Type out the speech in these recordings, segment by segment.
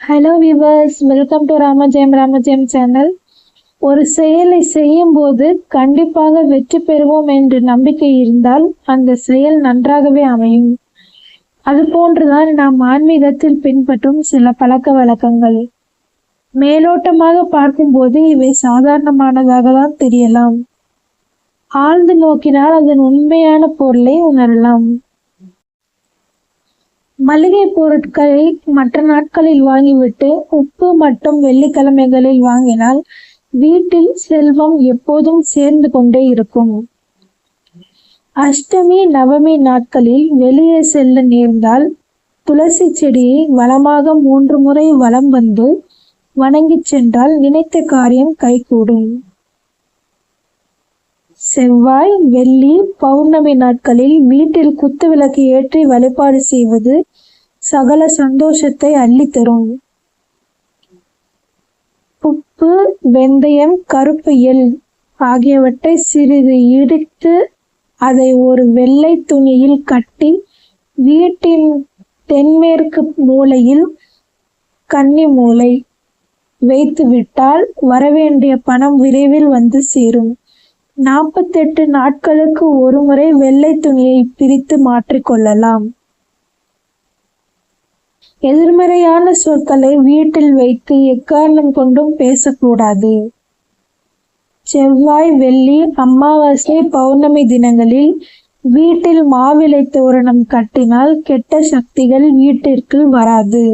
Hello viewers welcome to Ramajayam Ramajayam channel ஒரு செயலை செய்யும் போது கண்டிப்பாக வெற்றி பெறுவோம் என்று நம்பிக்கை இருந்தால் அந்த செயல் நன்றாகவே அமையும். அது போன்றுதான் நாம் ஆன்மீகத்தில் பின்பற்றும் சில பழக்க வழக்கங்கள். மேலோட்டமாக பார்க்கும்போது இவை சாதாரணமானதாக தான் தெரியலாம். ஆழ்ந்து நோக்கினால் அதன் உண்மையான பொருளை உணரலாம். மளிகை பொருட்களை மற்ற நாட்களில் வாங்கிவிட்டு உப்பு மற்றும் வெள்ளிக்கிழமைகளில் வாங்கினால் வீட்டில் செல்வம் எப்போதும் சேர்ந்து கொண்டே இருக்கும். அஷ்டமி நவமி நாட்களில் வெளியே செல்ல நேர்ந்தால் துளசி செடியை வளமாக மூன்று முறை வலம் வந்து வணங்கிச் சென்றால் நினைத்த காரியம் கைகூடும். செவ்வாய் வெள்ளி பௌர்ணமி நாட்களில் வீட்டில் குத்துவிளக்கு ஏற்றி வழிபாடு செய்வது சகல சந்தோஷத்தை அள்ளித்தரும் உப்பு வெந்தயம் கருப்பு எள் ஆகியவற்றை சிறிது இடித்து அதை ஒரு வெள்ளை துணியில் கட்டி வீட்டின் தென்மேற்கு மூலையில் கன்னி மூலை வைத்து விட்டால் வரவேண்டிய பணம் விரைவில் வந்து சேரும். நாற்பத்தெட்டு நாட்களுக்கு ஒருமுறை வெள்ளை துணியை பிரித்து மாற்றிக்கொள்ளலாம். எதிர்மறையான சொற்களை வீட்டில் வைத்து எக்காரணம் கொண்டும் பேசக்கூடாது. செவ்வாய் வெள்ளி அமாவாசை பௌர்ணமி தினங்களில் வீட்டில் மாவிலை தோரணம் கட்டினால் கெட்ட சக்திகள் வீட்டிற்கு வராது.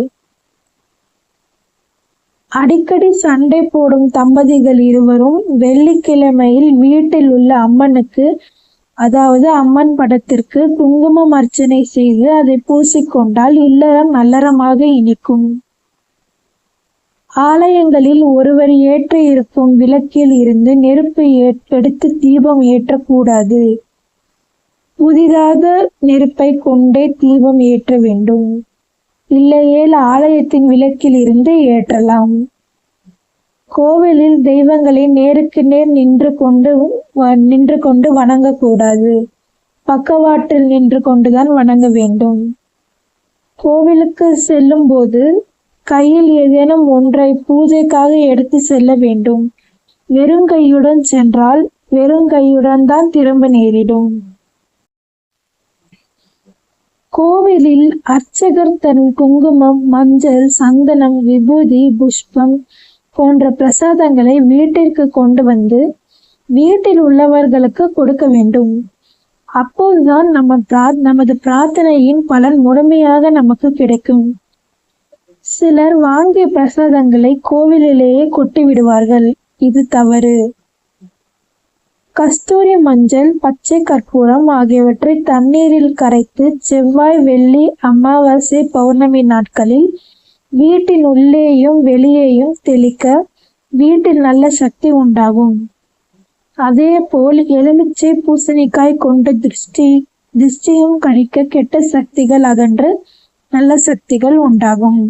அடிக்கடி சண்டை போடும் தம்பதிகள் இருவரும் வெள்ளிக்கிழமையில் வீட்டில் உள்ள அம்மனுக்கு அதாவது அம்மன் படத்திற்கு குங்குமம் அர்ச்சனை செய்து அதை பூசிக்கொண்டால் இல்லறம் நல்லறமாக இனிக்கும். ஆலயங்களில் ஒருவர் ஏற்ற இருக்கும் விளக்கில் இருந்து நெருப்பு எடுத்து தீபம் ஏற்றக்கூடாது. புதிதாக நெருப்பை கொண்டே தீபம் ஏற்ற வேண்டும். இல்லையேல் ஆலயத்தின் விளக்கில் இருந்து ஏற்றலாம். கோவிலில் தெய்வங்களை நேருக்கு நேர் நின்று கொண்டு நின்று கொண்டு வணங்கக்கூடாது. பக்கவாட்டில் நின்று கொண்டுதான் வணங்க வேண்டும். கோவிலுக்கு செல்லும் போது கையில் ஏதேனும் ஒன்றை பூஜைக்காக எடுத்து செல்ல வேண்டும். வெறுங்கையுடன் சென்றால் வெறுங்கையுடன் தான் திரும்ப நேரிடும். கோவிலில் அர்ச்சகர் தன் குங்குமம் மஞ்சள் சந்தனம் விபூதி புஷ்பம் போன்ற பிரசாதங்களை வீட்டிற்கு கொண்டு வந்து வீட்டில் உள்ளவர்களுக்கு கொடுக்க வேண்டும். அப்போதுதான் நம்ம பிரா நமது பிரார்த்தனையின் பலன் முழுமையாக நமக்கு கிடைக்கும். சிலர் வாங்கிய பிரசாதங்களை கோவிலிலேயே கொட்டி விடுவார்கள். இது தவறு. கஸ்தூரி மஞ்சள் பச்சை கற்பூரம் ஆகியவற்றை தண்ணீரில் கரைத்து செவ்வாய் வெள்ளி அமாவாசை பௌர்ணமி நாட்களில் வீட்டின் உள்ளேயும் வெளியேயும் தெளிக்க வீட்டில் நல்ல சக்தி உண்டாகும். அதே போல் எலுமிச்சை பூசணிக்காய் கொண்ட திருஷ்டி திருஷ்டியும் கழிக்க கெட்ட சக்திகள் அகன்று நல்ல சக்திகள் உண்டாகும்.